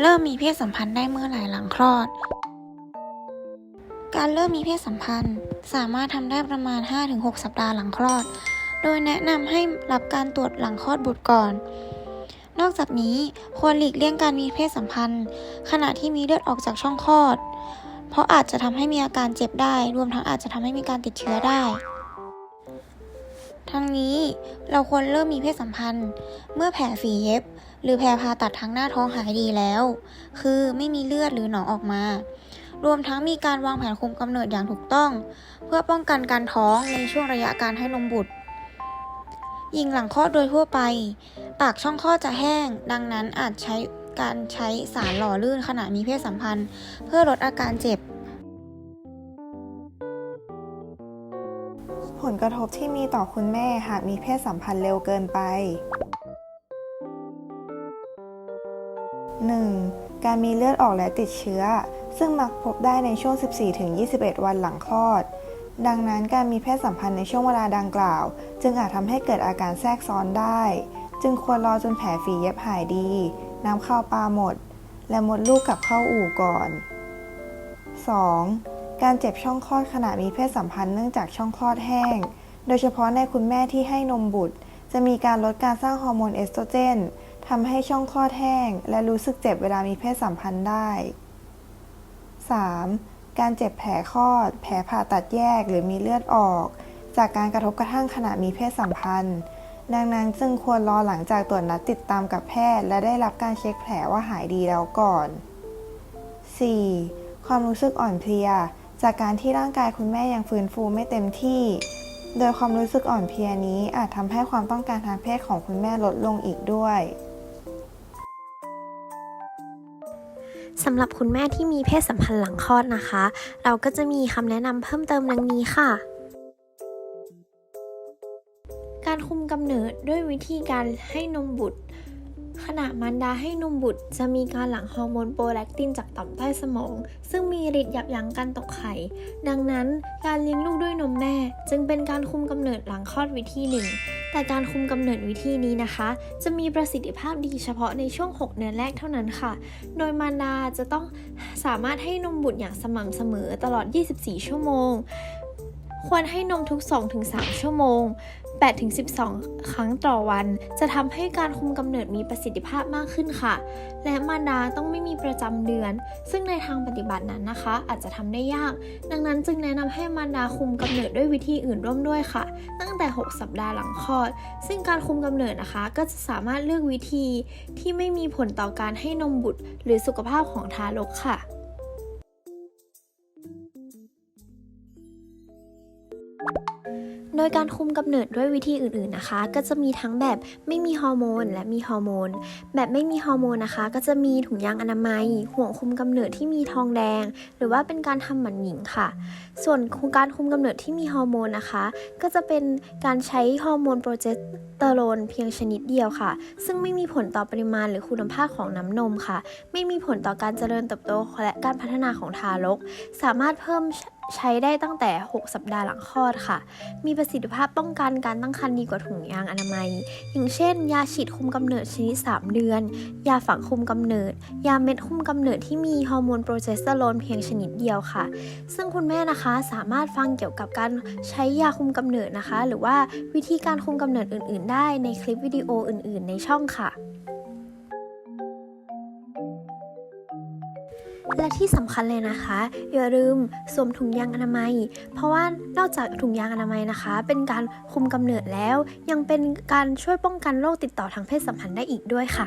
เริ่มมีเพศสัมพันธ์ได้เมื่อไหร่หลังคลอด การเริ่มมีเพศสัมพันธ์สามารถทำได้ประมาณ 5-6 สัปดาห์หลังคลอด โดยแนะนำให้รับการตรวจหลังคลอดบุตรก่อน นอกจากนี้ควรหลีกเลี่ยงการมีเพศสัมพันธ์ ขณะที่มีเลือดออกจากช่องคลอด เพราะอาจจะทำให้มีอาการเจ็บได้ รวมทั้งอาจจะทำให้มีการติดเชื้อได้ ทั้งนี้เราควรเริ่มมีเพศสัมพันธ์ เมื่อแผลฝีเย็บ หรือแผลผ่าตัดทางหน้าท้องหายดีแล้ว คือไม่มีเลือดหรือหนองออกมา รวมทั้งมีการวางแผนคุมกำเนิดอย่างถูกต้อง เพื่อป้องกันการท้องในช่วงระยะการให้นมบุตรหญิงหลังคลอดโดยทั่วไป ปากช่องคลอดจะแห้ง ดังนั้นอาจใช้การใช้สารหล่อลื่นขณะมีเพศสัมพันธ์ เพื่อลดอาการเจ็บ ลกระทบที่มีต่อคุณแม่หากมีเพศสัมพันธ์เร็วเกินไป 1. การมีเลือดออกและติดเชื้อ ซึ่งมักพบได้ในช่วง 14-21 วันหลังคลอด ดังนั้นการมีเพศสัมพันธ์ในช่วงเวลาดังกล่าว จึงอาจทำให้เกิดอาการแทรกซ้อนได้ จึงควรรอจนแผลฝีเย็บหายดี น้ำเข้าปลาหมด และมดลูกกลับเข้าอู่ก่อน 2. การเจ็บช่องคลอดขณะมีเพศสัมพันธ์เนื่องจากช่องคลอดแห้ง โดยเฉพาะในคุณแม่ที่ให้นมบุตร จะมีการลดการสร้างฮอร์โมนเอสโตรเจนทำให้ช่องคลอดแห้ง และรู้สึกเจ็บเวลามีเพศสัมพันธ์ได้ 3. การเจ็บแผลคลอด แผลผ่าตัดแยกหรือมีเลือดออก จากการกระทบกระทั่งขณะมีเพศสัมพันธ์ ดังนั้นจึงควรรอหลังจากตรวจนัดติดตามกับแพทย์ และได้รับการเช็คแผลว่าหายดีแล้วก่อน 4. ความรู้สึกอ่อนเพลีย จากการที่ร่างกายคุณแม่ยังฟื้นฟูไม่เต็มที่ โดยความรู้สึกอ่อนเพลียนี้อาจทำให้ความต้องการทางเพศของคุณแม่ลดลงอีกด้วยสำหรับคุณแม่ที่มีเพศสัมพันธ์หลังคลอดนะคะ เราก็จะมีคำแนะนำเพิ่มเติมดังนี้ค่ะ การคุมกำเนิดด้วยวิธีการให้นมบุตร ขณะมารดาให้นมบุตร จะมีการหลั่งฮอร์โมนโปรแลคตินจากต่อมใต้สมอง ซึ่งมีฤทธิ์ยับยั้งการตกไข่ ดังนั้นการเลี้ยงลูกด้วยนมแม่ จึงเป็นการคุมกำเนิดหลังคลอดวิธีหนึ่ง แต่การคุมกำเนิดวิธีนี้นะคะ จะมีประสิทธิภาพดีเฉพาะในช่วง 6 เดือนแรกเท่านั้นค่ะ โดยมารดาจะต้องสามารถให้นมบุตรอย่างสม่ำเสมอตลอด 24 ชั่วโมง ควรให้นมทุก 2-3 ชั่วโมง 8-12 ครั้งต่อวัน จะทำให้การคุมกำเนิดมีประสิทธิภาพมากขึ้นค่ะ และมารดาต้องไม่มีประจำเดือน ซึ่งในทางปฏิบัตินั้นนะคะ อาจจะทำได้ยาก ดังนั้นจึงแนะนำให้มารดาคุมกำเนิดด้วยวิธีอื่นร่วมด้วยค่ะ ตั้งแต่ 6 สัปดาห์หลังคลอด ซึ่งการคุมกำเนิดนะคะ ก็จะสามารถเลือกวิธีที่ไม่มีผลต่อการให้นมบุตร หรือสุขภาพของทารกค่ะ โดยการคุมกำเนิดด้วยวิธีอื่นๆนะคะ ก็จะมีทั้งแบบไม่มีฮอร์โมนและมีฮอร์โมน แบบไม่มีฮอร์โมนนะคะ ก็จะมีถุงยางอนามัย ห่วงคุมกำเนิดที่มีทองแดง หรือว่าเป็นการทำหมันหญิงค่ะ ส่วนการคุมกำเนิดที่มีฮอร์โมนนะคะ ก็จะเป็นการใช้ฮอร์โมนโปรเจสเตอโรนเพียงชนิดเดียวค่ะ ซึ่งไม่มีผลต่อปริมาณหรือคุณภาพของน้ำนมค่ะ ไม่มีผลต่อการเจริญเติบโตและการพัฒนาของทารก สามารถเพิ่ม ใช้ได้ตั้งแต่ 6 สัปดาห์หลังคลอดค่ะ มีประสิทธิภาพป้องกันการตั้งครรภ์ดีกว่าถุงยางอนามัย อย่างเช่น ยาฉีดคุมกำเนิดชนิด 3 เดือน ยาฝังคุมกำเนิด ยาเม็ดคุมกำเนิดที่มีฮอร์โมนโปรเจสเตอโรนเพียงชนิดเดียวค่ะ ซึ่งคุณแม่นะคะสามารถฟังเกี่ยวกับการใช้ยาคุมกำเนิดนะคะ หรือว่าวิธีการคุมกำเนิดอื่น ๆ ได้ในคลิปวิดีโออื่น ๆ ในช่องค่ะ และที่สำคัญเลยนะคะ อย่าลืมสวมถุงยางอนามัย เพราะว่านอกจากถุงยางอนามัยนะคะ เป็นการคุมกำเนิดแล้ว ยังเป็นการช่วยป้องกันโรคติดต่อทางเพศสัมพันธ์ได้อีกด้วยค่ะ